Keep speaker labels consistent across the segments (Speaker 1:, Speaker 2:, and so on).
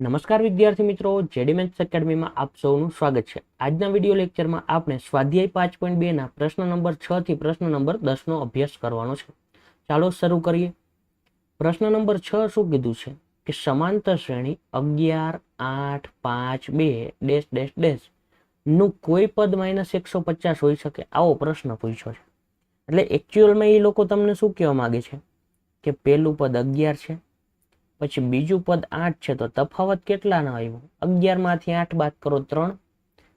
Speaker 1: નમસ્કાર વિદ્યાર્થી મિત્રો, જેડી મેથ્સ એકેડમીમાં આપ સૌનું સ્વાગત છે. આજના વીડિયો લેક્ચરમાં આપણે સ્વાધ્યાય પાંચ પોઈન્ટ બેના પ્રશ્ન નંબર છ થી પ્રશ્ન નંબર દસનો અભ્યાસ કરવાનો છે. ચાલો શરૂ કરીએ. પ્રશ્ન નંબર છ શું કીધું છે? કે સમાંતર શ્રેણી અગિયાર, આઠ, પાંચ, બે, ડેશ ડેશ ડેશનું કોઈ પદ માઇનસ એકસો પચાસ હોઈ શકે? આવો પ્રશ્ન પૂછ્યો છે. એટલે એકચ્યુઅલમાં એ લોકો તમને શું કહેવા માગે છે? કે પહેલું પદ અગિયાર છે પછી બીજું પદ આઠ છે, તો તફાવત કેટલાનો આવ્યો? અગિયારમાંથી આઠ બાદ કરો ત્રણ.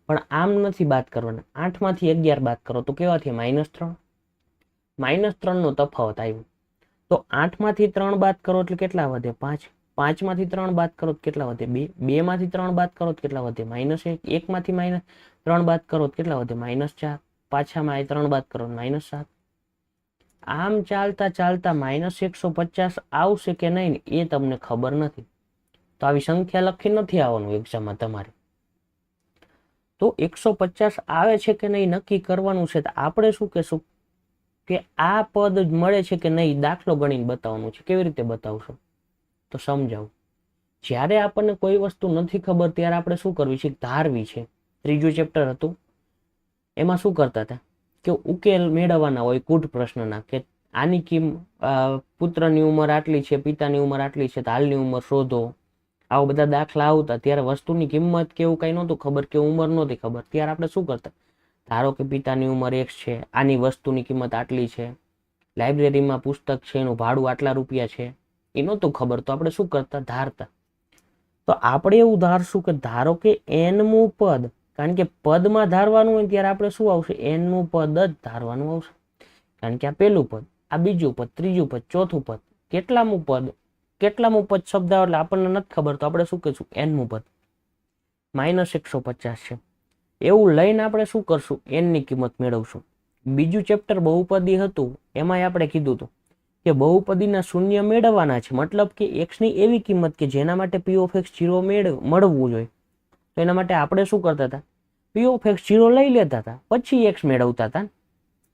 Speaker 1: પણ આમ નથી બાદ કરવાના. આઠમાંથી અગિયાર બાદ કરો તો કેવાથી માઇનસ ત્રણ. માઇનસ ત્રણ નો તફાવત આવ્યો. તો આઠમાંથી ત્રણ બાદ કરો એટલે કેટલા વધે? પાંચ. પાંચમાંથી ત્રણ બાદ કરો તો કેટલા વધે? બે. બે માંથી ત્રણ બાદ કરો તો કેટલા વધે? માઇનસ એક. એકમાંથી માઇનસ ત્રણ બાદ કરો તો કેટલા વધે? માઇનસ ચાર. પાછામાં ત્રણ બાદ કરો માઇનસ સાત. આમ ચાલતા ચાલતા માઇનસ એકસો પચાસ આવશે કે નહીં એ તમને ખબર નથી. તો આવી સંખ્યા લખી નથી આવવાનું એક્ઝામમાં તમારે. તો એકસો પચાસ આવે છે કે નહીં નક્કી કરવાનું છે તો આપણે શું કહેશું? કે આ પદ મળે છે કે નહીં દાખલો ગણીને બતાવવાનું છે. કેવી રીતે બતાવશો? તો સમજાવું. જ્યારે આપણને કોઈ વસ્તુ નથી ખબર ત્યારે આપણે શું કરવી છે? ધારવી છે. ત્રીજું ચેપ્ટર હતું. એમાં શું કરતા હતા? કે ઉકેલ મેળવવાના હોય કૂટ પ્રશ્નના કે આની કિમ પુત્રની ઉંમર આટલી છે, પિતાની ઉંમર આટલી છે, તો હાલની ઉંમર શોધો. આવા બધા દાખલા આવતા, ત્યારે વસ્તુની કિંમત કે એવું કઈ નહોતું ખબર કે ઉંમર નહોતી ખબર. ત્યારે આપણે શું કરતા? ધારો કે પિતાની ઉંમર એક છે, આની વસ્તુની કિંમત આટલી છે, લાઇબ્રેરીમાં પુસ્તક છે, એનું ભાડું આટલા રૂપિયા છે, એ નહોતું ખબર, તો આપણે શું કરતા? ધારતા. તો આપણે એવું ધારશું કે ધારો કે એનમું પદ કારણ કે પદમાં ધારવાનું હોય ત્યારે આપણે શું આવશે? એનનું પદ જ ધારવાનું આવશે. કારણ કે આ પહેલું પદ, આ બીજું પદ, ત્રીજું પદ, ચોથું પદ, કેટલામું પદ કેટલામું પદ શબ્દ એટલે આપણને નથી ખબર, તો આપણે શું કહીશું? એનનું પદ. માઇનસ એકસો પચાસ છે. એવું લઈને આપણે શું કરશું? એનની કિંમત મેળવશું. બીજું ચેપ્ટર બહુપદી હતું, એમાંય આપણે કીધું હતું કે બહુપદીના શૂન્ય મેળવવાના છે. મતલબ કે એક્સની એવી કિંમત કે જેના માટે પી ઓફ એક્સ જીરો મેળવ મળવું જોઈએ. તો એના માટે આપણે શું કરતા હતા? પી ઓફ એક્સ જીરો લઈ લેતા હતા, પછી એક્સ મેળવતા હતા.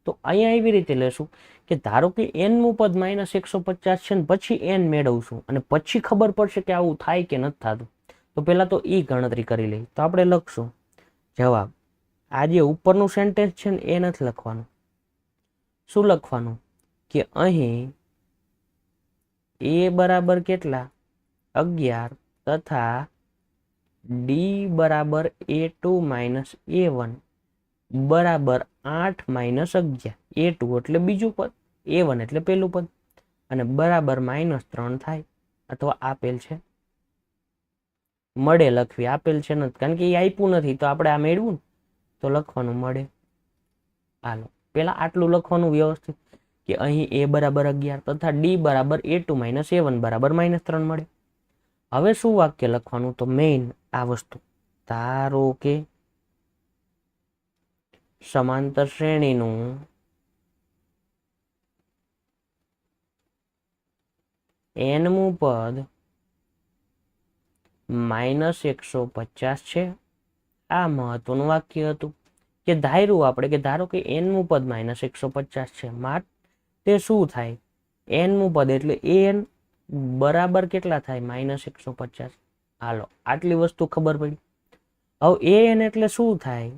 Speaker 1: તો અહીંયા એવી રીતે લેશું કે ધારો કે એનનું પદ માઇનસ એકસો પચાસ છે ને પછી એન મેળવશું અને પછી ખબર પડશે કે આવું થાય કે નથી થતું. તો પહેલાં તો એ ગણતરી કરી લઈ તો આપણે લખશું. જવાબ. આ જે ઉપરનું સેન્ટેન્સ છે ને એ નથી લખવાનું. શું લખવાનું? કે અહીં એ બરાબર કેટલા? અગિયાર તથા ડી બરાબર A two minus A one બરાબર આઠ માઇનસ અગિયાર. એ ટુ એટલે બીજું પદ. એ વન એટલે પેલું પદ. અને બરાબર માઇનસ ત્રણ થાય અથવા આપેલ છે. મળે લખવી, આપેલ છે નથી. કારણ કે એ આપ્યું નથી, તો આપણે આ મેળવું ને, તો લખવાનું મળે. હાલો, પેલા આટલું લખવાનું વ્યવસ્થિત કે અહીં એ બરાબર અગિયાર તથા ડી બરાબર A two minus A one બરાબર માઇનસ ત્રણ મળે. હવે શું વાક્ય લખવાનું તો મેઇન આ વસ્તુ? ધારો કે સમાંતર શ્રેણીનું એનમું પદ માઇનસ એકસો પચાસ છે. આ મહત્વનું વાક્ય હતું. કે ધાર્યું આપણે કે ધારો કે એનમું પદ માઇનસ એકસો પચાસ છે. માટે શું થાય? એનમું પદ એટલે એન બરાબર કેટલા થાય? માઇનસ એકસો પચાસ. હાલો, આટલી વસ્તુ ખબર પડી. હવે એ એન એટલે શું થાય?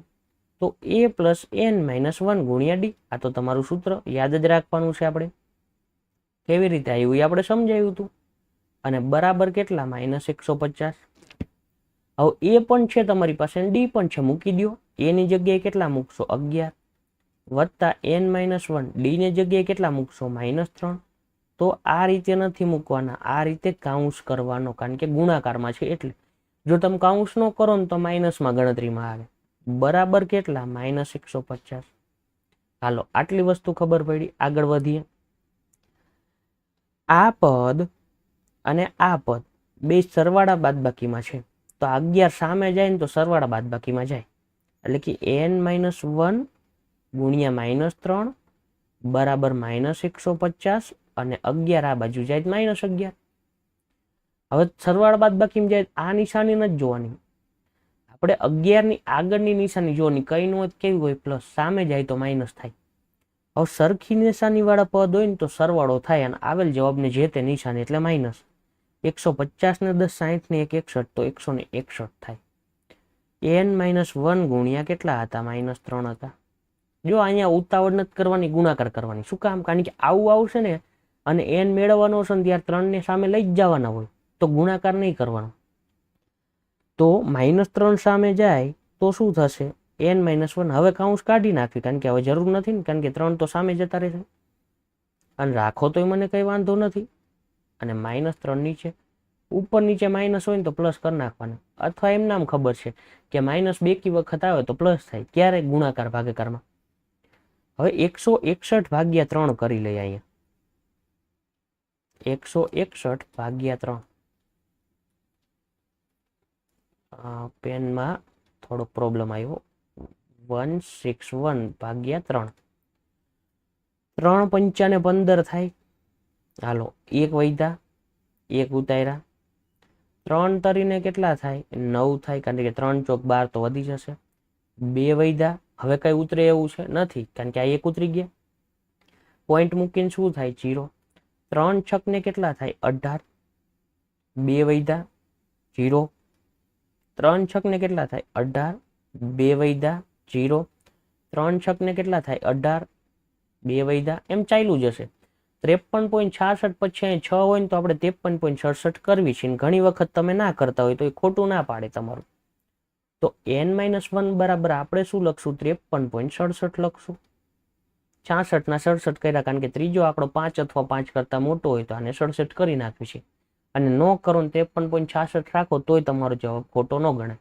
Speaker 1: તો A plus N minus one ગુણ્યા ડી આ તો તમારું સૂત્ર, યાદ જ રાખવાનું છે આપણે. કેવી રીતે આવ્યું? એ આપણે સમજાવ્યું હતું. અને બરાબર કેટલા? માઇનસ એકસો પચાસ. હવે એ પણ છે તમારી પાસે ડી પણ છે. મૂકી દો એની જગ્યાએ કેટલા મૂકશો? અગિયાર. વત્તા એન માઇનસ વન ડીની જગ્યાએ કેટલા મૂકશો? માઇનસ ત્રણ. તો આ રીતે નથી મૂકવાના. આ રીતે કાઉન્સ કરવાનો, કારણ કે ગુણાકારમાં છે એટલે. જો તમે કાઉન્સ ન કરો ને તો માઇનસમાં ગણતરીમાં આવે. બરાબર કેટલા? માઇનસ એકસો પચાસ. હાલો, આટલી વસ્તુ ખબર પડી. આગળ વધીએ. આ પદ અને આ પદ બે સરવાળા બાદબાકીમાં છે. તો અગિયાર સામે જાય ને તો સરવાળા બાદબાકીમાં જાય. એટલે કે એન માઇનસ વન ગુણ્યા માઇનસ ત્રણ બરાબર માઇનસ એકસો પચાસ અને અગિયાર આ બાજુ જાય માઇનસ અગિયાર. હવે સરવાળા બાદબાકીમાં જાય, આ નિશાની નથી જોવાની. આપણે અગિયારની આગળની નિશાની જોવાની, કઈ નું કેવી હોય પ્લસ સામે જાય તો માઇનસ થાય. હવે સરખી નિશાની વાળા પદ હોય ને તો સરવાળો થાય અને આવેલ જવાબને જે તે નિશાની એટલે માઇનસ એકસો પચાસ ને દસ, સાહીઠ ને એક, એકસઠ, તો એકસો ને એકસઠ થાય. એન માઇનસ વન ગુણ્યા કેટલા હતા? માઇનસ ત્રણ હતા. જો અહીંયા ઉતાવળ નથી કરવાની, ગુણાકાર કરવાની. શું કામ? કારણ કે આવું આવશે ને અને એન મેળવવાનો હશે ને ત્યારે ત્રણને સામે લઈ જ જવાના હોય, તો ગુણાકાર નહીં કરવાનો. તો માઇનસ ત્રણ સામે જાય, તો શું થશે? એન માઇનસ વન હવે કાઉન્સ કાઢી નાખવી કારણ કે હવે જરૂર નથી ને, કારણ કે ત્રણ તો સામે જતા રહેશે. અને રાખો તોય મને કંઈ વાંધો નથી. અને માઇનસ ત્રણ નીચે, ઉપર નીચે માઇનસ હોય ને તો પ્લસ કરી નાખવાના. અથવા એમ નામ ખબર છે કે માઇનસ બે કી વખત આવે તો પ્લસ થાય ક્યારે ગુણાકાર ભાગાકારમાં. હવે એકસો એકસઠ ભાગ્યા ત્રણ કરી લઈએ અહીંયા. એકસો એકસઠ ભાગ્યા ત્રણ. પેનમાં થોડો પ્રોબ્લેમ આવ્યો. વન સિક્સ વન ભાગ્યા ત્રણ. ત્રણ પંચાને પંદર થાય. હાલો, એક વૈધા, એક ઉતાર્યા. ત્રણ તરીને કેટલા થાય? નવ થાય, કારણ કે ત્રણ ચોક બાર તો વધી જશે. બે વૈધા, હવે કઈ ઉતરે એવું છે નથી, કારણ કે આ એક ઉતરી ગયા. પોઈન્ટ મૂકીને શું થાય? જીરો ત્રણ છકને કેટલા થાય? અઢાર, બે વૈધા જીરો. ત્રણ છકને કેટલા થાય? અઢાર, બે વૈધા જીરો. ત્રણ છકને કેટલા થાય? અઢાર, બે વૈધા એમ ચાલ્યું જશે. ત્રેપન પોઈન્ટ છાસઠ પછી અહીં છ હોય ને તો આપણે ત્રેપન પોઈન્ટ સડસઠ કરવી છે. ઘણી વખત તમે ના કરતા હોય તો એ ખોટું ના પાડે તમારું. તો એન માઇનસ વન બરાબર આપણે શું લખશું? ત્રેપન પોઈન્ટ સડસઠ લખશું. છાસઠના સડસઠ કર્યા કારણ કે ત્રીજો આંકડો પાંચ અથવા પાંચ કરતાં મોટો હોય તો આને સડસઠ કરી નાખવી છે. અને ન કરો ત્રેપન પોઈન્ટ છાસઠ રાખો તોય તમારો જવાબ ખોટો ન ગણાય.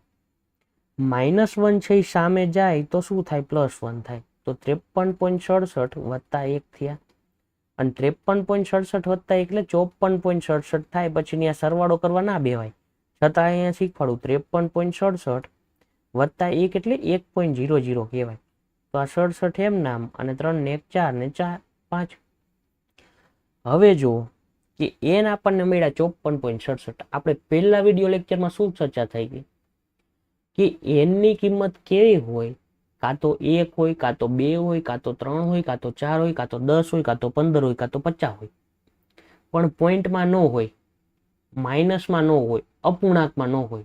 Speaker 1: માઇનસ વન છે સામે જાય તો શું થાય? પ્લસ વન થાય. તો ત્રેપન પોઈન્ટ સડસઠ વત્તા એક થયા. અને ત્રેપન પોઈન્ટ સડસઠ વત્તા એટલે ચોપન પોઈન્ટ સડસઠ થાય. પછી ત્યાં સરવાળો કરવા ના બેવાય છતાં અહીંયા શીખવાડું ત્રેપન પોઈન્ટ સડસઠ વત્તા એક એટલે એક પોઈન્ટ જીરો જીરો કહેવાય. તો આ સડસઠ એમ નામ અને ત્રણ ને એક ચાર ને ચાર પાંચ. હવે જો કે એન આપણને મળ્યા ચોપન પોઈન્ટ સડસઠ. આપણે પહેલા વીડિયો લેક્ચરમાં શું ચર્ચા થઈ ગઈ? કે એનની કિંમત કેવી હોય? કાં તો એક હોય, કાં તો બે હોય, કાં તો ત્રણ હોય, કાં તો ચાર હોય, કાં તો દસ હોય, કાં તો પંદર હોય, કાં તો પચાસ હોય. પણ પોઈન્ટમાં ન હોય માઇનસમાં ન હોય, અપૂર્ણાંકમાં ન હોય.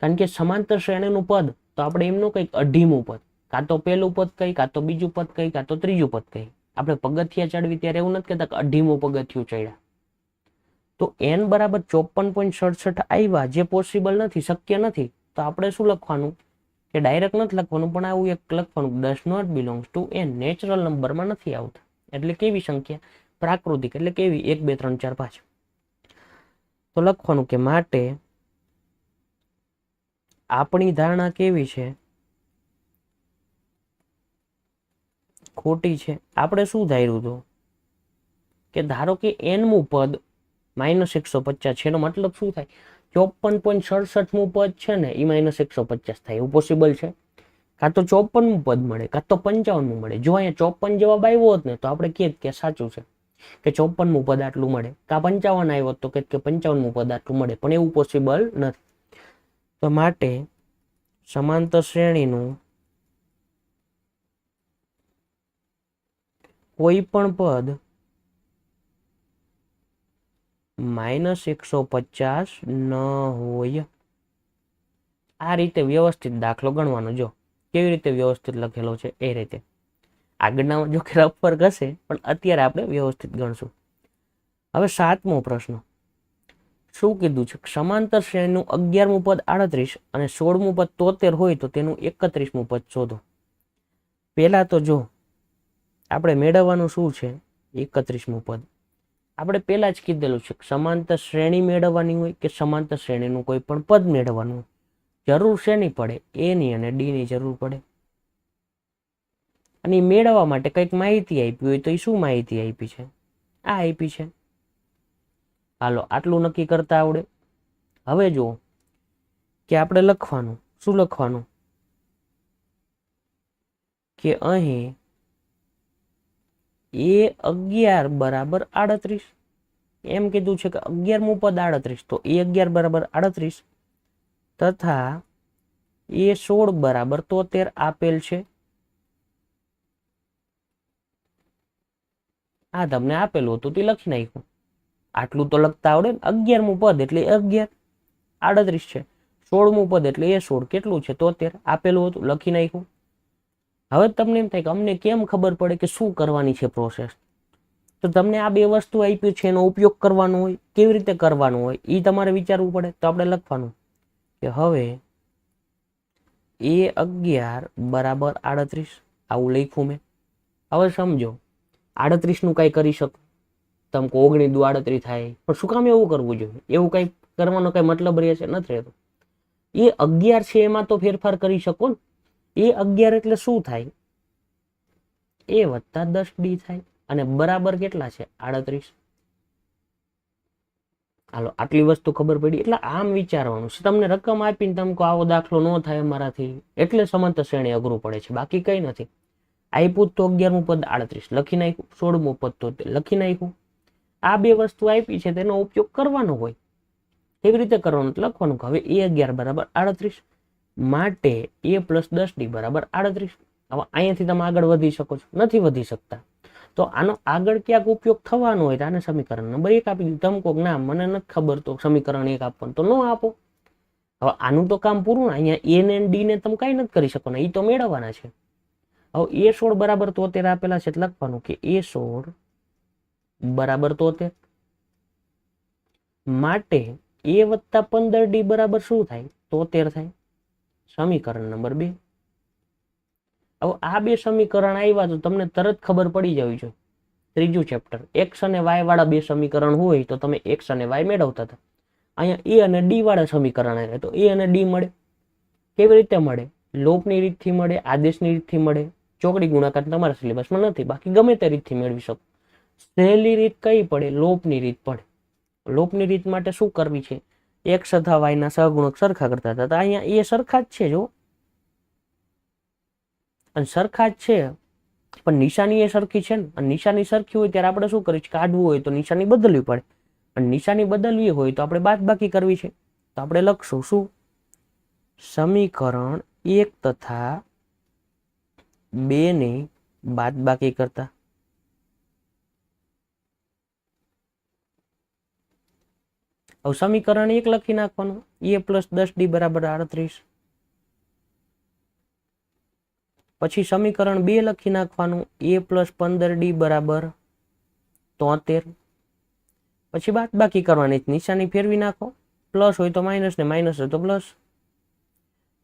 Speaker 1: કારણ કે સમાંતર શ્રેણીનું પદ, તો આપણે એમનું કંઈક અઢીમું પદ. કાં તો પહેલું પદ કહી, કાં તો બીજું પદ કહી, કાં તો ત્રીજું પદ કહી. આપણે પગથિયા ચડવી ત્યારે એવું નથી કહેતા અઢીમું પગથિયું ચડ્યા. તો એન બરાબર ચોપન પોઈન્ટ સડસઠ આવ્યા જે પોસિબલ નથી, શક્ય નથી, તો આપણે શું લખવાનું? કે ડાયરેક્ટ નથી લખવાનું, પણ આવું એક લખવાનું. Does not belongs to N natural નંબરમાં નથી આવતા. એટલે કેવી સંખ્યા? પ્રાકૃતિક. એટલે કેવી? એક, બે, ત્રણ, ચાર, પાંચ. તો લખવાનું કે માટે આપણી ધારણા કેવી છે? ખોટી છે. આપણે શું ધાર્યું હતું? કે ધારો કે એનમું પદ માઇનસ એકસો પચાસ છે, એનો મતલબ શું થાય? ચોપન પોઈન્ટ સડસઠમું પદ છે ને એ માઇનસ એકસો પચાસ થાય. એવું પોસિબલ છે? કાં તો ચોપનમું પદ મળે, કાં તો પંચાવનમું મળે. જો અહીંયા ચોપન જવાબ આવ્યો હોત ને, તો આપણે કહીએ કે સાચું છે. કે ચોપનમું પદ આટલું મળે. કાં પંચાવન આવ્યો તો કે પંચાવનમું પદ આટલું મળે. પણ એવું પોસિબલ નથી. તો માટે સમાંતર શ્રેણીનું કોઈ પણ પદ માઇનસ એકસો પચાસ ન હોય. આ રીતે વ્યવસ્થિત દાખલો ગણવાનો જો. કેવી રીતે વ્યવસ્થિત લખેલો છે એ રીતે. આગળના જો કે પર ઘસે, પણ અત્યારે આપણે વ્યવસ્થિત ગણશું. હવે સાતમો પ્રશ્ન. શું કીધું છે? સમાંતર શ્રેણીનું અગિયારમું પદ આડત્રીસ અને સોળમું પદ તોતેર હોય તો તેનું એકત્રીસમું પદ શોધો. પહેલા તો જો આપણે મેળવવાનું શું છે? એકત્રીસમું પદ. આપણે પહેલા જ કીધેલું છે સમાંતર શ્રેણી મેળવવાની હોય કે સમાંતર શ્રેણીનું કોઈ પણ પદ મેળવવાનું જરૂર શેની પડે? એની અને ડીની જરૂર પડે. અને મેળવવા માટે કંઈક માહિતી આપી હોય તો એ શું માહિતી આપી છે? આ આપી છે. હાલો, આટલું નક્કી કરતા આવડે. હવે જુઓ કે આપણે લખવાનું, શું લખવાનું? કે અહીં એ અગિયાર બરાબર આડત્રીસ. એમ કીધું છે કે અગિયારમું પદ આડત્રીસ, તો એ અગિયાર બરાબર આડત્રીસ. તથા એ સોળ બરાબર તોતેર આપેલ છે. આ તમને આપેલું હતું તે લખી નાખ્યું. આટલું તો લખતા આવડે ને અગિયારમું પદ એટલે અગિયાર, આડત્રીસ છે. સોળમું પદ એટલે એ સોળ, કેટલું છે? તોતેર, આપેલું હતું, લખી નાખ્યું. હવે તમને એમ થાય કે અમને કેમ ખબર પડે કે શું કરવાની છે પ્રોસેસ તો તમને આ બે વસ્તુ આપ્યું છે, એનો ઉપયોગ કરવાનો હોય, કેવી રીતે કરવાનો હોય એ તમારે વિચારવું પડે. તો આપણે લખવાનું કે હવે એ અગિયાર બરાબર આડત્રીસ, આવું લખ્યું મેં. હવે સમજો આડત્રીસનું કાંઈ કરી શકો. તમે ઓગણી દુ આડત્રીસ થાય. પણ શું કામ એવું કરવું જોઈએ? એવું કંઈ કરવાનો કંઈ મતલબ રહે છે? નથી રહેતો. એ અગિયાર છે એમાં તો ફેરફાર કરી શકો ને. એ અગિયાર એટલે શું થાય? એ વત્તા દસ ડી થાય. અને બરાબર કેટલા છે? આડત્રીસ. હાલો, આટલી વસ્તુ ખબર પડી. એટલે આમ વિચારવાનું તમને રકમ આપીને તમે આવો દાખલો ન થાય અમારાથી. એટલે સમંત શ્રેણી અઘરું પડે છે. બાકી કઈ નથી. આપ્યું તો અગિયારમું પદ, આડત્રીસ. લખી નાખ્યું, સોળમું પદ તો લખી નાખ્યું. આ બે વસ્તુ આપી છે, તેનો ઉપયોગ કરવાનો હોય. કેવી રીતે કરવાનું? લખવાનું હવે એ અગિયાર બરાબર આડત્રીસ. માટે એ પ્લસ દસ ડી બરાબર આડત્રીસ. હવે અહીંયાથી તમે આગળ વધી શકો છો. નથી વધી શકતા. તો આનો આગળ ક્યાંક ઉપયોગ થવાનો હોય તો આને સમીકરણ નંબર એક આપી દીધું. તમે કોક ના, મને નથી ખબર તો સમીકરણ એક આપવાનું. તો ન આપો. હવે આનું તો કામ પૂરું અહીંયા એ ને ડી ને તમે કાંઈ નથી કરી શકો ને. એ તો મેળવવાના છે. હવે એ સોળ બરાબર તોતેર આપેલા છે લખવાનું કે એ સોળ બરાબર તોતેર. માટે એ વત્તા પંદર ડી બરાબર શું થાય? તોતેર થાય. સમીકરણ નંબર બે. હવે આ બે સમીકરણ આવ્યા તો તમને તરત ખબર પડી જવી જોઈએ ત્રીજું ચેપ્ટર એક્સ અને વાય વાળા બે સમીકરણ હોય તો તમે એક્સ અને વાય મેળવતા હતા. અહીંયા એ અને ડી વાળા સમીકરણ આવે તો એ અને ડી મળે. કેવી રીતે મળે? લોપની રીતથી મળે, આદેશની રીતથી મળે. ચોકડી ગુણાકાર તમારા સિલેબસમાં નથી, બાકી ગમે તે રીતથી મેળવી શકો. સહેલી રીત કઈ પડે? લોપની રીત પડે. લોપની રીત માટે શું કરવી છે? એક્સ અથવા વાયના સહગુણક સરખા કરતા હતા. અહીંયા એ સરખા જ છે જો અને સરખા જ છે, પણ નિશાની એ સરખી છે ને. અને નિશાની સરખી હોય ત્યારે આપણે શું કરીશું કાઢવું હોય તો નિશાની બદલવી પડે. અને નિશાની બદલવી હોય તો આપણે બાદ બાકી કરવી છે. તો આપણે લખશું શું? સમીકરણ એક તથા બે ની બાદ બાકી કરતા. હવે સમીકરણ એક લખી નાખવાનું. એ પ્લસ દસ ડી બરાબર આડત્રીસ. પછી સમીકરણ બે લખી નાખવાનું. એ પ્લસ પંદર ડી બરાબર તોતેર. પછી બાદ બાકી કરવાની. નિશાની ફેરવી નાખો. પ્લસ હોય તો માઇનસ ને માઇનસ હોય તો પ્લસ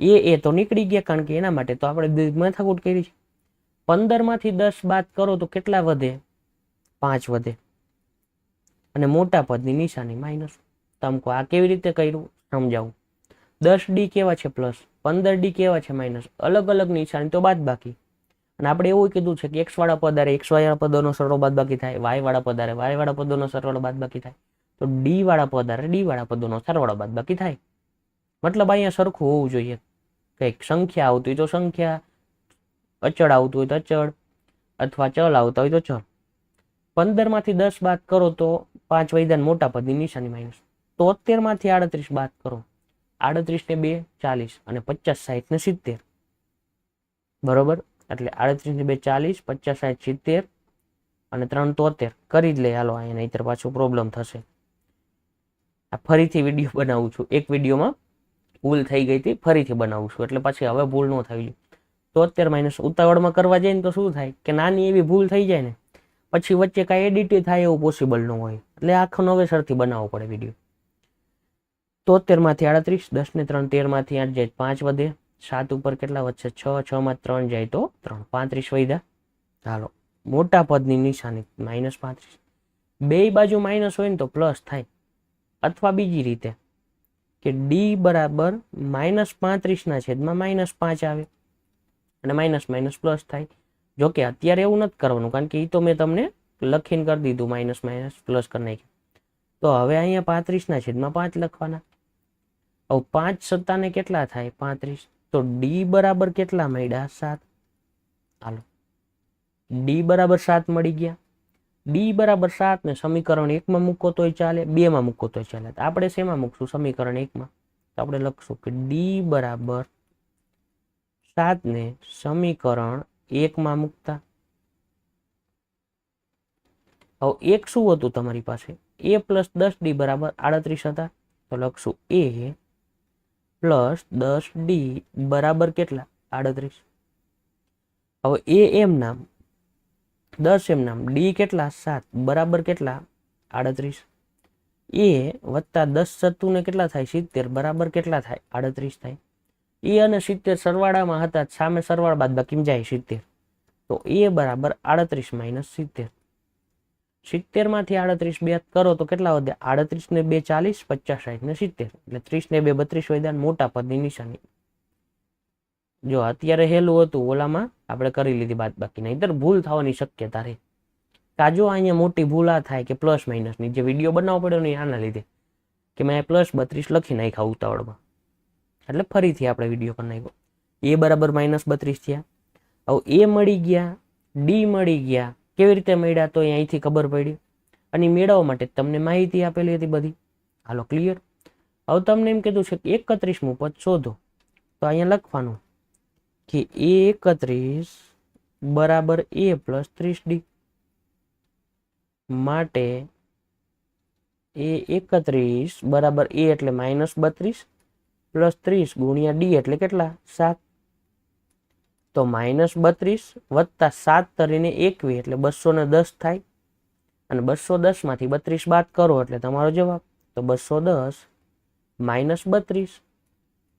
Speaker 1: એ એ તો નીકળી ગયા કારણ કે એના માટે તો આપણે માથાકૂટ કરી છે. પંદરમાંથી દસ બાદ કરો તો કેટલા વધે? પાંચ વધે. અને મોટા પદની નિશાની માઇનસ તમકો, આ કેવી રીતે કર્યું સમજાવું? દસ ડી કેવા છે પ્લસ પંદર ડી કેવા છે માઇનસ અલગ અલગ નિશાની તો બાદ બાકી. અને આપણે એવું કીધું છે કે એક્સ વાળા પદારે એક્સ વાળા પદોનો સરળ બાદ બાકી થાય વાય વાળા પદારે વાય વાળા પદોનો સરળ બાદ બાકી થાય. તો ડી વાળા પદારે ડી વાળા પદોનો સરવાળો બાદ બાકી થાય. મતલબ અહીંયા સરખું હોવું જોઈએ. કંઈક સંખ્યા આવતી હોય તો સંખ્યા, અચળ આવતું હોય તો અચળ, અથવા ચલ આવતા હોય તો ચલ. પંદરમાંથી દસ બાદ કરો તો પાંચ વૈદાન મોટા પદની નિશાની માઇનસ તોતેરમાંથી આડત્રીસ બાદ કરો. આડત્રીસ ને બે, ચાલીસ. અને પચાસ સાહીઠ ને સિત્તેર. બરોબર? એટલે આડત્રીસ ને બે, ચાલીસ, પચાસ સાહીઠ, સિત્તેર, અને ત્રણ તોતેર. કરી જ લે. હાલો, અહીંયા નહીતર પાછું પ્રોબ્લેમ થશે. આ ફરીથી વીડિયો બનાવું છું. એક વિડીયોમાં ભૂલ થઈ ગઈ હતી, ફરીથી બનાવું છું. એટલે પછી હવે ભૂલ ન થવી જોઈએ તોતેર માઇનસ ઉતાવળમાં કરવા જાય ને તો શું થાય? કે નાની એવી ભૂલ થઈ જાય ને, પછી વચ્ચે કાંઈ એડિટ થાય એવું પોસિબલ ન હોય. એટલે આખો નવેસરથી બનાવવો પડે વીડિયો તોતેરમાંથી આડત્રીસ, દસ ને ત્રણ, તેરમાંથી આઠ જાય પાંચ વધે. સાત ઉપર કેટલા વધશે? છ છ માં ત્રણ જાય તો ત્રણ. પાંત્રીસ વૈધા ચાલો, મોટા પદની નિશાની માઇનસ પાંત્રીસ. બે બાજુ માઇનસ હોય ને તો પ્લસ થાય. અથવા બીજી રીતે કે ડી બરાબર માઇનસ પાંત્રીસના છેદમાં માઇનસ પાંચ આવે અને માઇનસ માઇનસ પ્લસ થાય. જો કે અત્યારે એવું નથી કરવાનું, કારણ કે એ તો મેં તમને લખીને કરી દીધું, માઇનસ માઇનસ પ્લસ કરી નાખ્યું. તો હવે અહીંયા પાંત્રીસના છેદમાં પાંચ લખવાના. હવે પાંચ સત્તાને કેટલા થાય? પાંત્રીસ. તો ડી બરાબર કેટલા મળ્યા? સાત. હાલો. ડી બરાબર સાત મળી ગયા. ડી બરાબર સાત ને સમીકરણ એકમાં મૂકો તોય ચાલે. બેમાં મૂકો તોય ચાલે. આપણે શેમાં મૂકશું? સમીકરણ એકમાં. તો આપણે લખશું કે ડી બરાબર સાત ને સમીકરણ એકમાં મૂકતા. હવે એક શું હતું તમારી પાસે? એ પ્લસ દસ ડી બરાબર આડત્રીસ હતા. તો લખશું એ પ્લસ દસ ડી બરાબર કેટલા? આડત્રીસ. હવે એ એમ નામ, દસ એમ નામ, ડી કેટલા? સાત. બરાબર કેટલા? આડત્રીસ. એ વત્તા દસ સત્તુને કેટલા થાય? સિત્તેર. બરાબર કેટલા થાય? આડત્રીસ થાય. એ અને સિત્તેર સરવાળામાં હતા, સામે સરવાળ બાદ બાકી જાય સિત્તેર. તો એ બરાબર આડત્રીસ માઇનસ સિત્તેર. સિત્તેરમાંથી આડત્રીસ બે કરો તો કેટલા વધે? આડત્રીસ ને બે ચાલીસ, પચાસ સાઠ ને સિત્તેર. એટલે ત્રીસ ને બે બત્રીસ વૈદાન મોટા પદની નિશાની. જો અત્યારે હેલું હતું ઓલામાં, આપણે કરી લીધી બાદ બાકી. નહીતર ભૂલ થવાની શક્યતા રહે. કાજો અહીંયા મોટી ભૂલ આ થાય કે પ્લસ માઇનસની જે વીડિયો બનાવવો પડ્યો ને આના લીધે, કે મેં પ્લસ બત્રીસ લખી નાખ્યા ઉતાવળમાં. એટલે ફરીથી આપણે વીડિયો પર નાખ્યો. એ બરાબર માઇનસ બત્રીસ થયા. હવે એ મળી ગયા, ડી મળી ગયા કેવી રીતે મળ્યા તો અહીંથી ખબર પડી અને મેળવવા માટે તમને માહિતી આપેલી હતી બધી. હાલો ક્લિયર હવે તમને એમ કીધું છે કે એકત્રીસમું પદ શોધો. તો અહીંયા લખવાનું કે એકત્રીસ બરાબર એ પ્લસ ત્રીસ ડી માટે એ એકત્રીસ બરાબર એ એટલે માઇનસ બત્રીસ પ્લસ ત્રીસ ગુણ્યા ડી એટલે કેટલા? સાત. તો માઇનસ બત્રીસ વત્તા સાત તરીને એકવી એટલે બસો ને દસ થાય. અને બસો દસમાંથી બત્રીસ બાદ કરો એટલે તમારો જવાબ તો બસો દસ માઇનસ બત્રીસ.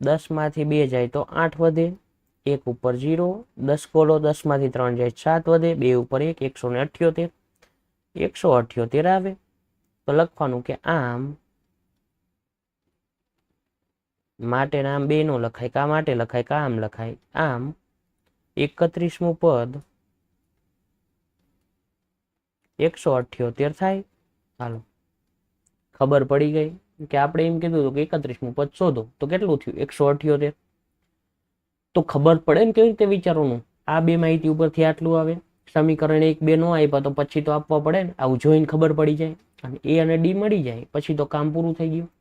Speaker 1: દસમાંથી બે જાય તો આઠ વધે. એક ઉપર જીરો દસ કોલો દસમાંથી ત્રણ જાય સાત વધે. બે ઉપર એક એકસો ને અઠ્યોતેર. એકસો અઠ્યોતેર આવે. તો લખવાનું કે આમ માટે આમ બે નો લખાય કા માટે લખાય કા આમ લખાય. આમ એકત્રીસમું પદ એકસો અઠ્યોતેર થાય. ચાલો ખબર પડી ગઈ કે આપણે એમ કીધું હતું કે એકત્રીસમું પદ શોધો. તો કેટલું થયું? એકસો અઠ્યોતેર. તો ખબર પડે ને કેવી રીતે વિચારવાનું? આ બે માહિતી ઉપરથી આટલું આવે. સમીકરણ એક બે નો આપ્યા તો પછી તો આપવા પડે ને. આવું જોઈને ખબર પડી જાય. અને એ અને ડી મળી જાય. પછી તો કામ પૂરું થઈ ગયું.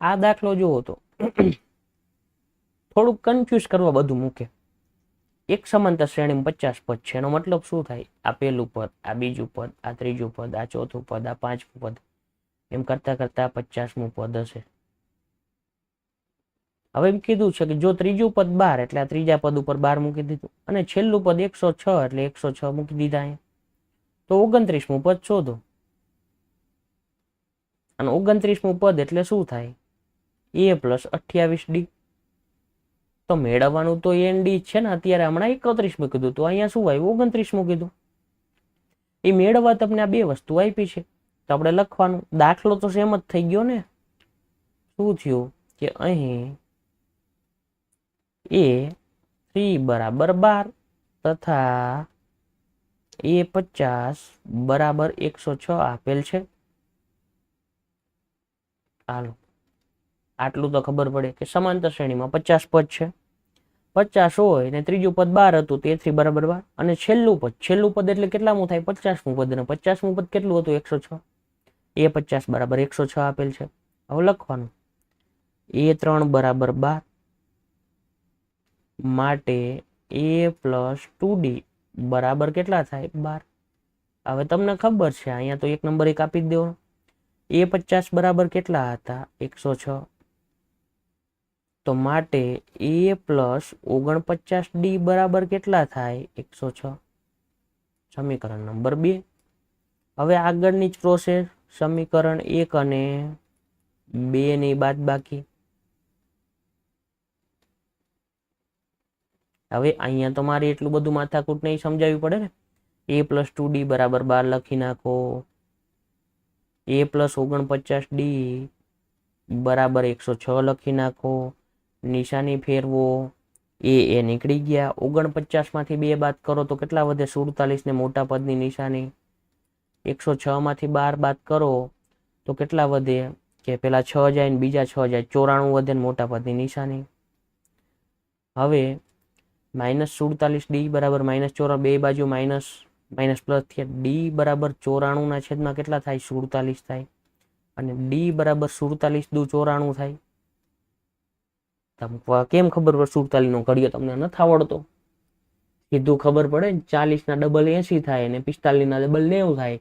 Speaker 1: આ દાખલો જુઓ તો. થોડુંક કન્ફ્યુઝ કરવા બધું મૂકે. એક સમાંતર શ્રેણીમાં પચાસ પદ છે. એનો મતલબ શું થાય? આ પહેલું પદ, આ બીજું પદ, આ ત્રીજું પદ, આ ચોથું પદ, આ પાંચમું પદ. એમ કરતા કરતા પચાસમું પદ હશે. હવે એમ કીધું છે કે જો ત્રીજું પદ બાર, એટલે આ ત્રીજા પદ ઉપર બાર મૂકી દીધું. અને છેલ્લું પદ એકસો છ, એટલે એકસો છ મૂકી દીધા અહીંયા. તો ઓગણત્રીસમું પદ શોધો. અને ઓગણત્રીસમું પદ એટલે શું થાય? એ પ્લસ અઠ્યાવીસ ડી તો મેળવવાનું તો એનડી છે ને, અત્યારે હમણાં એકત્રીસમું કીધું તો. અહીંયા શું આવ્યું? ઓગણત્રીસમું કીધું. એ મેળવવા તમને આ બે વસ્તુ આપી છે. તો આપણે લખવાનું. દાખલો તો સેમ જ થઈ ગયો ને. શું થયું? કે અહીં એ થ્રી બરાબર બાર તથા એ પચાસ બરાબર એકસો છ આપેલ છે. હાલો. આટલું તો ખબર પડે કે સમાંતર શ્રેણીમાં પચાસ પદ છે. પચાસ હોય ને ત્રીજું પદ બાર હતું, તે થ્રી બરાબર બાર. અને છેલ્લું પદ છેલ્લું પદ એટલે કેટલામું થાય? પચાસમું પદ. અને પચાસમું પદ કેટલું હતું? એકસો છ. એ પચાસ બરાબર એકસો છ આપેલ છે. હવે લખવાનું. એ ત્રણ બરાબર બાર માટે એ પ્લસ ટુ ડી બરાબર કેટલા થાય? બાર. હવે તમને ખબર છે, અહીંયા તો એક નંબર એક આપી જ દેવાનો. એ પચાસ બરાબર કેટલા હતા? એકસો છ. તો માટે એ પ્લસ ઓગણપચાસ ડી બરાબર કેટલા થાય? એકસો છ. સમીકરણ નંબર બે. હવે આગળની જ પ્રોસેસ સમીકરણ એક અને બે ની બાદ બાકી. હવે અહીંયા તો મારે એટલું બધું માથાકૂટ નહીં સમજાવવી પડે ને. એ પ્લસ ટુ ડી બરાબર બાર લખી નાખો. એ પ્લસ ઓગણપચાસ ડી બરાબર એકસો છ લખી નાખો. નિશાની ફેરવો. એ એ નીકળી ગયા. ઓગણપચાસમાંથી બે બાદ કરો તો કેટલા વધે? સુડતાલીસને મોટા પદની નિશાની. એકસો છમાંથી બાર બાદ કરો તો કેટલા વધે? કે પેલા છ જાય ને બીજા છ જાય. ચોરાણું વધે ને મોટા પદની નિશાની. હવે માઇનસ સુડતાલીસ ડી બરાબર માઇનસ ચોરા, બે બાજુ માઇનસ માઇનસ પ્લસ થયા. ડી બરાબર ચોરાણુંના છેદમાં કેટલા થાય? સુડતાલીસ થાય. અને ડી બરાબર સુડતાલીસ દુ ચોરાણું થાય. તમને કેમ ખબર પડે સુડતાલીસ નો ઘડિયો તમને નથી આવડતો? સીધું ખબર પડે ચાલીસ ના ડબલ એસી થાય અને પિસ્તાલીસ ના ડબલ નેવું થાય.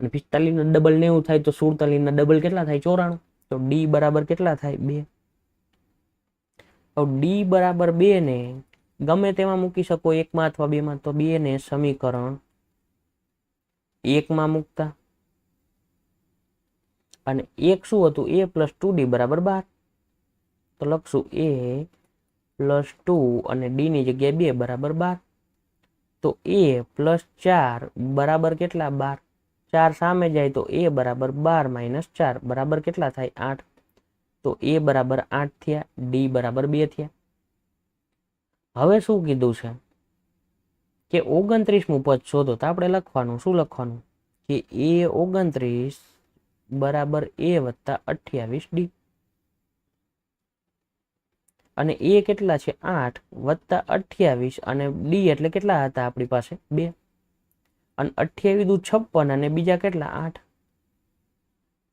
Speaker 1: અને પિસ્તાલીસના ડબલ નેવું થાય તો સુડતાલીસના ડબલ કેટલા થાય? ચોરાણું. તો ડી બરાબર કેટલા થાય? બે. તો ડી બરાબર બે ને ગમે તેમાં મૂકી શકો એકમાં અથવા બેમાં તો બે ને સમીકરણ એકમાં મૂકતા. અને એક શું હતું? એ પ્લસ ટુ ડી બરાબર બાર. તો લખશું એ પ્લસ ટુ અને ડી ની જગ્યાએ બે બરાબર બાર. તો એ પ્લસ ચાર બરાબર કેટલા બાર? ચાર સામે જાય તો એ બરાબર બાર માઇનસ ચાર બરાબર કેટલા થાય? આઠ. તો એ બરાબર આઠ થયા ડી બરાબર બે થયા. હવે શું કીધું છે? કે ઓગણત્રીસમું પદ શોધો તો આપણે લખવાનું. શું લખવાનું? કે એ ઓગણત્રીસ બરાબર એ વત્તા અઠ્યાવીસ ડી અને એ કેટલા છે? આઠ વત્તા અઠ્યાવીસ અને ડી એટલે કેટલા હતા આપણી પાસે? બે. અને અઠ્યાવીસ દુ છપ્પન અને બીજા કેટલા? આઠ.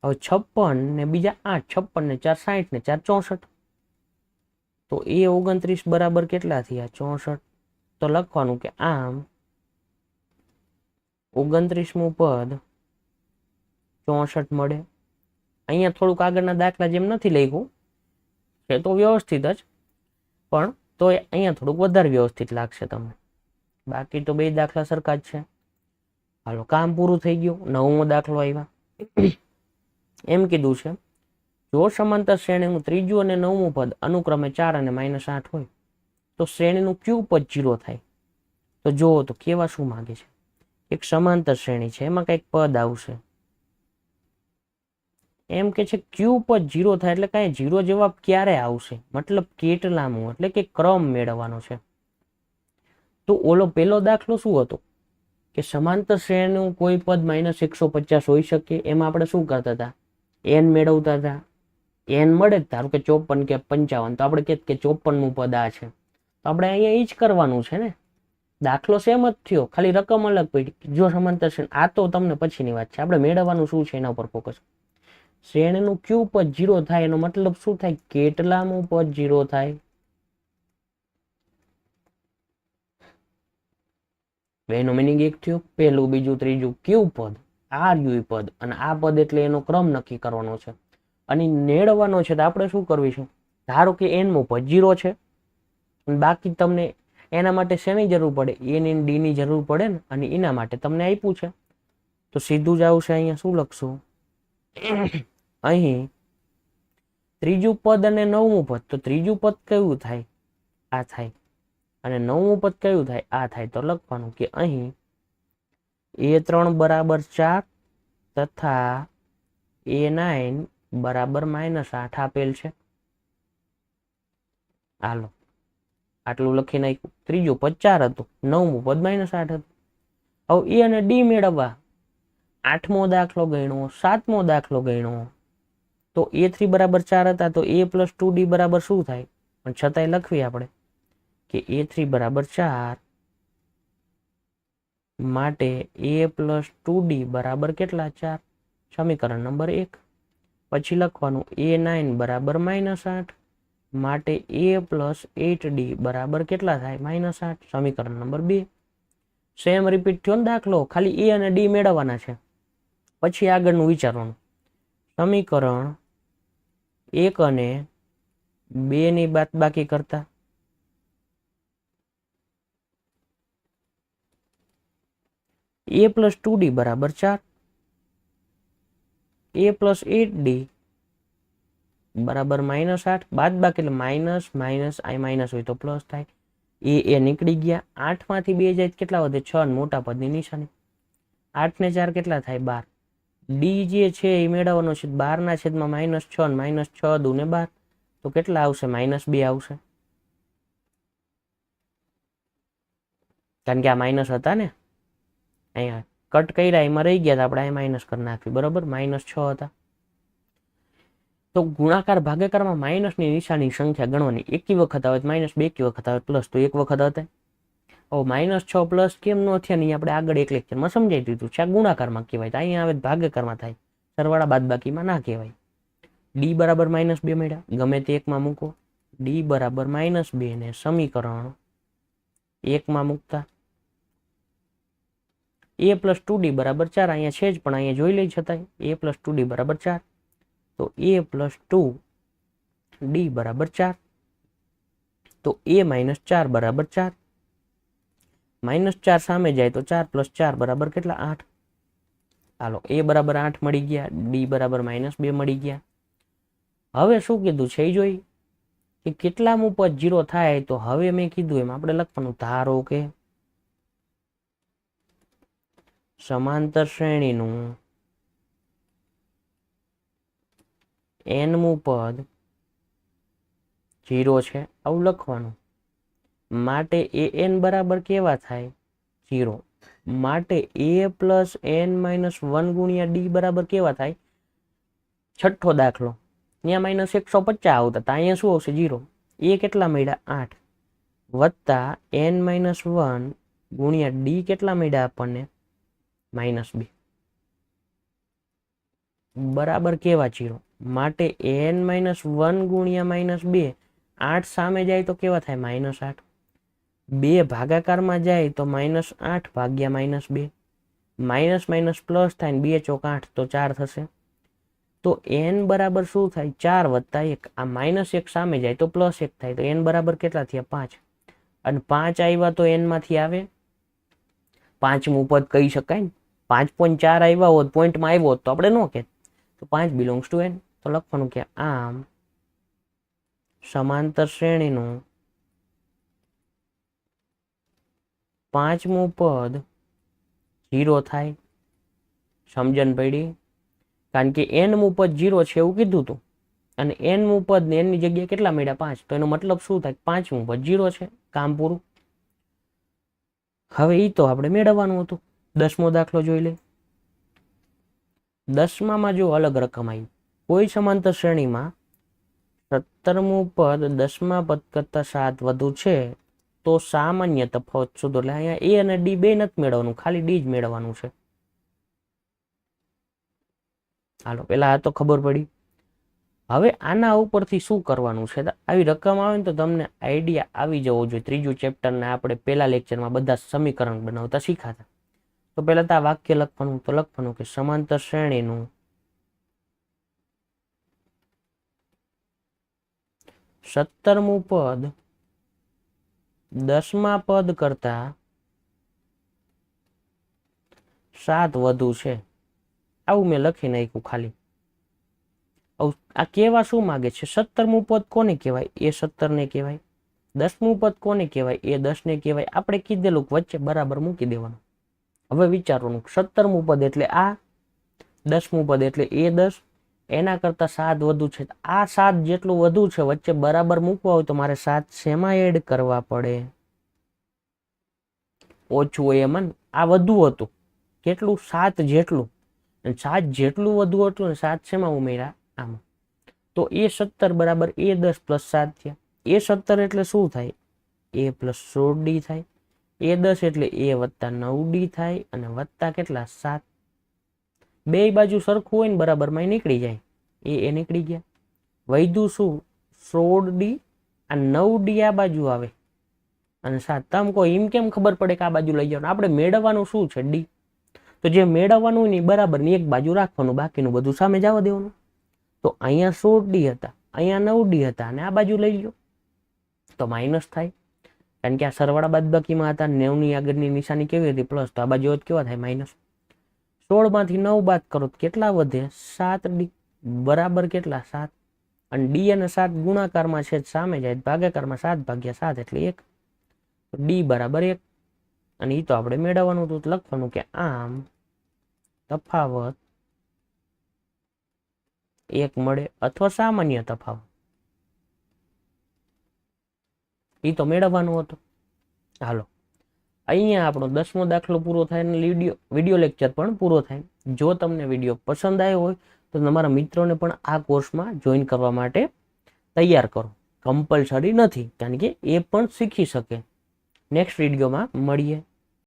Speaker 1: હવે છપ્પન ને બીજા આઠ, છપ્પન ને ચાર સાઠ ને ચાર, ચોસઠ. તો એ ઓગણત્રીસ બરાબર કેટલા થયા? ચોસઠ. તો લખવાનું કે આમ ઓગણત્રીસમું પદ ચોસઠ મળે. અહીંયા થોડુંક આગળના દાખલા જેમ નથી લખ્યું છે તો વ્યવસ્થિત જ. પણ તો અહીંયા થોડુંક વધારે વ્યવસ્થિત લાગશે તમને. બાકી તો બે દાખલા સરખા જ છે. હાલો, કામ પૂરું થઈ ગયું, નવમો દાખલો આવ્યા. એમ કીધું છે, જો સમાંતર શ્રેણીનું ત્રીજું અને નવમું પદ અનુક્રમે ચાર અને માઇનસ આઠ હોય, તો શ્રેણીનું ક્યુ પદ જીરો થાય. તો જુઓ તો કેવા શું માગે છે. એક સમાંતર શ્રેણી છે, એમાં કંઈક પદ આવશે. એમ કે છે ક્યુ પદ જીરો થાય એટલે કાંઈ જીરો જવાબ ક્યારે આવશે? મતલબ કેટલામું? એટલે કે ક્રમ મેળવવાનો છે. તો ઓલો પેલો દાખલો શું હતો? કે સમાંતર શ્રેણીનું કોઈ પદ માઇનસ એકસો પચાસ હોઈ શકે. એમાં આપણે શું કરતા હતા? એન મેળવતા હતા. એન મળે ધારો કે ચોપન કે પંચાવન. તો આપણે કહેત કે ચોપનનું પદ આ છે. તો આપણે અહીંયા એ જ કરવાનું છે ને? દાખલો સેમ જ થયો. ખાલી રકમ અલગ પડી. જો સમાંતર શ્રેણી આ તો તમને પછીની વાત છે. આપણે મેળવવાનું શું છે એના ઉપર ફોકસ શ્રેણીનું ક્યુ પદ જીરો થાય, એનો મતલબ શું થાય? કેટલામું પદ જીરો થાય? બેનો મિનિંગ એક થયો પહેલું બીજું ત્રીજું ક્યુ પદ આર યુ પદ, અને આ પદ એટલે એનો ક્રમ નક્કી કરવાનો છે. અને મેળવવાનો છે તો આપણે શું કરવીશું? ધારો કે એનમો પદ જીરો છે બાકી તમને એના માટે શેની જરૂર પડે? એન એન ડી ની જરૂર પડે ને, અને એના માટે તમને આપ્યું છે. તો સીધું જ આવશે અહીંયા, શું લખશું? અહીં ત્રીજું પદ અને નવમું પદ. તો ત્રીજું પદ કયું થાય? આ થાય. અને નવમું પદ કયું થાય? આ થાય. તો લખવાનું કે અહીં એ ત્રણ બરાબર ચાર તથા એ નાઇન બરાબર માઇનસ આઠ આપેલ છે. હાલો. આટલું લખી નાખ્યું. ત્રીજું પદ ચાર હતું. નવમું પદ માઇનસ આઠ હતું. હવે એ અને ડી મેળવવા. આઠમો દાખલો ગણ્યો, સાતમો દાખલો ગણ્યો, તો એ થ્રી બરાબર ચાર હતા, તો એ પ્લસ ટુ ડી બરાબર શું થાય? પણ છતાંય લખવી આપણે કે એ થ્રી બરાબર ચાર માટે એ પ્લસ ટુ ડી બરાબર કેટલા ચાર? સમીકરણ નંબર એક. પછી લખવાનું એ નાઇન બરાબર માઇનસ આઠ માટે એ પ્લસ એટ ડી બરાબર કેટલા થાય? માઇનસ આઠ. સમીકરણ નંબર બે. સેમ રિપીટ થયો ને દાખલો, ખાલી એ અને ડી મેળવવાના છે. પછી આગળનું વિચારવાનું. સમીકરણ એક અને બે ની બાદ બાકી કરતા. એ પ્લસ ટુ ડી બરાબર ચાર. એ પ્લસ એટ ડી બરાબર માઇનસ આઠ. બાદ બાકી એટલે માઇનસ માઇનસ, આ માઇનસ હોય તો પ્લસ થાય. એ એ નીકળી ગયા. આઠમાંથી બે જાય કેટલા વધે? છ મોટા પદની નિશાની. આઠ ને ચાર કેટલા થાય? બાર. ડી જે છે એ મેળવવાનો છે. બારના છેદમાં માઇનસ છ અને માઇનસ છ દુ બાર. તો કેટલા આવશે? માઇનસ બે આવશે. કારણ કે આ માઇનસ હતા ને? અહીંયા કટ કર્યા, એમાં રહી ગયા આપણે અહીં માઇનસ કરી નાખ્યું બરોબર? માઇનસ છ હતા. તો ગુણાકાર ભાગાકારમાં માઇનસની નિશાની સંખ્યા ગણવાની. એકી વખત આવે માઇનસ બે કી વખત આવે પ્લસ. તો એક વખત હતા. હવે માઇનસ છ પ્લસ કેમ ન થયા નહીં આપણે આગળ એક લેક્ચરમાં સમજાવી દીધું છે. આ ગુણાકારમાં કહેવાય. તો અહીંયા આવે ભાગાકારમાં થાય. સરવાળા બાદ બાકીમાં ના કહેવાય. ડી બરાબર માઇનસ બે મળ્યા. ગમે તે એકમાં મૂકો. ડી બરાબર માઇનસ બે ને સમીકરણ એકમાં મૂકતા. એ પ્લસ ટુ ડી બરાબર ચાર. અહીંયા છે જ, પણ અહીંયા જોઈ લઈ છતાંય. એ પ્લસ ટુ ડી બરાબર ચાર. તો એ પ્લસ ટુ ડી બરાબર ચાર. તો એ માઇનસ ચાર બરાબર ચાર. માઇનસ ચાર સામે જાય તો ચાર પ્લસ ચાર બરાબર કેટલા? આઠ. હાલો, એ બરાબર આઠ મળી ગયા, ડી બરાબર માઇનસ બે મળી ગયા. હવે શું કીધું છે જોઈ? કે કેટલા ઉપર જીરો થાય તો હવે મેં કીધું એમ આપણે લખવાનું ધારો કે સમાંતર શ્રેણીનું એનમું પદ જીરો છે. આવું લખવાનું. માટે એ એન બરાબર કેવા થાય? જીરો માટે A plus N minus one ગુણ્યા ડી બરાબર કેવા થાય? છઠ્ઠો દાખલો. ત્યાં માઇનસ એકસો પચાસ આવતા હતા. અહીંયા શું આવશે? જીરો એ કેટલા મળ્યા? આઠ. વત્તા એન માઇનસ વન ગુણ્યા ડી કેટલા મળ્યા આપણને? માઇનસ બે. બરાબર કેવા જીરો માટે એન માઇનસ વન ગુણ્યા માઇનસ બે. આઠ સામે જાય તો કેવા થાય? માઇનસ આઠ. બે ભાગાકારમાં જાય તો માઇનસ આઠ ભાગ્યા માઇનસ બે. માઇનસ માઇનસ પ્લસ થાય ને બે ચોક આઠ તો ચાર થશે. તો એન બરાબર શું થાય? ચાર વત્તા એક. આ માઇનસ એક સામે જાય તો પ્લસ એક થાય. તો એન બરાબર કેટલા થયા? પાંચ. અને પાંચ આવ્યા તો એનમાંથી આવે. પાંચમું પદ કહી શકાય ને. પાંચ પોઈન્ટ ચાર આવ્યા હોત, પોઈન્ટમાં આવ્યો હોત તો આપણે ન કે તો પાંચ બિલોંગ્સ ટુ એન તો લખવાનું કે આમ. સમાંતર શ્રેણીનું પાંચમું પદ જીરો થાય. સમજણ પડી? કારણ કે એનમું પદ જીરો છે એવું કીધું હતું અને એનમું પદ ને એનની જગ્યાએ કેટલા મળ્યા? પાંચ. તો એનો મતલબ શું થાય? પાંચમું પદ જીરો છે. કામ પૂરું. હવે એ તો આપણે મેળવવાનું હતું. દસમો દાખલો જોઈ લે. દસમામાં જો અલગ રકમ આવી. કોઈ સમાંતર શ્રેણીમાં સત્તરમું પદ દસમા પદ કરતા સાત વધુ છે. તો સામાન્ય તફાવત શોધો એટલે અહીંયા એ અને ડી બે નથી મેળવવાનું, ખાલી ડી જ મેળવવાનું છે. હાલો, પેલા આ તો ખબર પડી. હવે આના ઉપરથી શું કરવાનું છે? આવી રકમ આવે ને તો તમને આઈડિયા આવી જવો જોઈએ. ત્રીજું ચેપ્ટરને આપણે પેલા લેક્ચરમાં બધા સમીકરણ બનાવતા શીખાતા. તો પહેલા તો વાક્ય લખવાનું, તો લખવાનું કે સમાંતર શ્રેણીનું સત્તરમું પદ દસમા પદ કરતા સાત વધુ છે. આવું મેં લખી નાખ્યું ખાલી. આ કેવા શું માગે છે? સત્તરમું પદ કોને કહેવાય? એ સત્તર ને કહેવાય. દસમું પદ કોને કહેવાય? એ દસ ને કહેવાય. આપણે કીધેલું વચ્ચે બરાબર મૂકી દેવાનું. હવે વિચારવાનું સત્તરમું પદ એટલે આ, દસમું પદ એટલે એ દસ એના કરતા સાત વધુ છે. આ સાત જેટલું વધુ છે, વચ્ચે બરાબર મૂકવા હોય તો મારે સાત શેમાં એડ કરવા પડે? ઓછું હોય એમાં આ વધુ હતું. કેટલું? સાત જેટલું. સાત જેટલું વધુ હતું સાત શેમાં ઉમેર્યા? આમાં. તો એ સત્તર બરાબર એ દસ પ્લસ સાત થયા. એ સત્તર એટલે શું થાય? એ પ્લસ સોળ ડી થાય. એ દસ એટલે એ વત્તા નવ ડી થાય. અને વત્તા કેટલા? સાત. બે બાજુ સરખું હોય ને બરાબરમાં નીકળી જાય. એ એ નીકળી ગયા. વૈધું શું? સોળ ડી આ નવ ડી આ બાજુ આવે. અને સાત, તમ કોઈ એમ કેમ ખબર પડે કે આ બાજુ લઈ જવાનું? આપણે મેળવવાનું શું છે ડી? તો જે મેળવવાનું ને બરાબરની એક બાજુ રાખવાનું, બાકીનું બધું સામે જવા દેવાનું. તો અહીંયા સોળ ડી હતા, અહીંયા નવ ડી હતા, અને આ બાજુ લઈ લો તો માઇનસ થાય. કારણ કે આ સરવાળા બાદબાકીમાં હતા નેવની આગળની નિશાની કેવી હતી? પ્લસ તો આ બાજુ કેવા થાય? માઇનસ. સોળમાંથી નવ બાદ કરો તો કેટલા વધે? સાત ડી, બરાબર કેટલા? સાત. અને ડી અને સાત ગુણાકારમાં છે સામે જાય ભાગાકારમાં સાત ભાગ્યા સાત એટલે એક. ડી બરાબર એક. અને એ તો આપણે મેળવવાનું હતું. લખવાનું કે આમ તફાવત એક મળે અથવા સામાન્ય તફાવત. એ તો મેળવવાનું હતું. હાલો. અહીંયા આપણો દસમો દાખલો પૂરો થાય અને વીડિયો વીડિયો લેક્ચર પણ પૂરો થાય. જો તમને વીડિયો પસંદ આવ્યો હોય, તો તમારા મિત્રોને પણ આ કોર્સમાં જોઈન કરવા માટે તૈયાર કરો. કમ્પલસરી નથી, કારણ કે એ પણ શીખી શકે. નેક્સ્ટ વિડીયોમાં મળીએ.